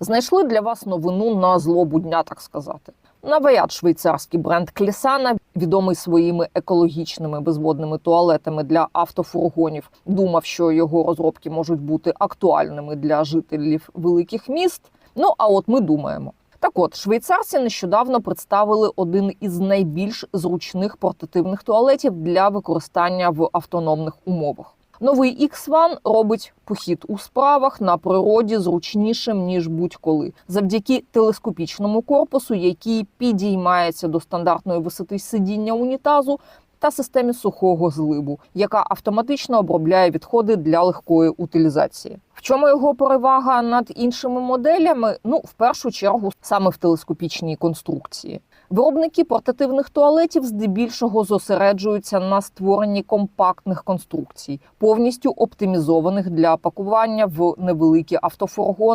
Знайшли для вас новину на злобу дня, так сказати. Наваят швейцарський бренд Клісана, відомий своїми екологічними безводними туалетами для автофургонів, думав, що його розробки можуть бути актуальними для жителів великих міст. Ну а от ми думаємо. Так от, швейцарці нещодавно представили один із найбільш зручних портативних туалетів для використання в автономних умовах. Новий X1 робить похід у справах на природі зручнішим ніж будь-коли, завдяки телескопічному корпусу, який підіймається до стандартної висоти сидіння унітазу. Та системі сухого зливу, яка автоматично обробляє відходи для легкої утилізації. В чому його перевага над іншими моделями? Ну, в першу чергу, саме в телескопічній конструкції. Виробники портативних туалетів здебільшого зосереджуються на створенні компактних конструкцій, повністю оптимізованих для пакування в невеликі автофургони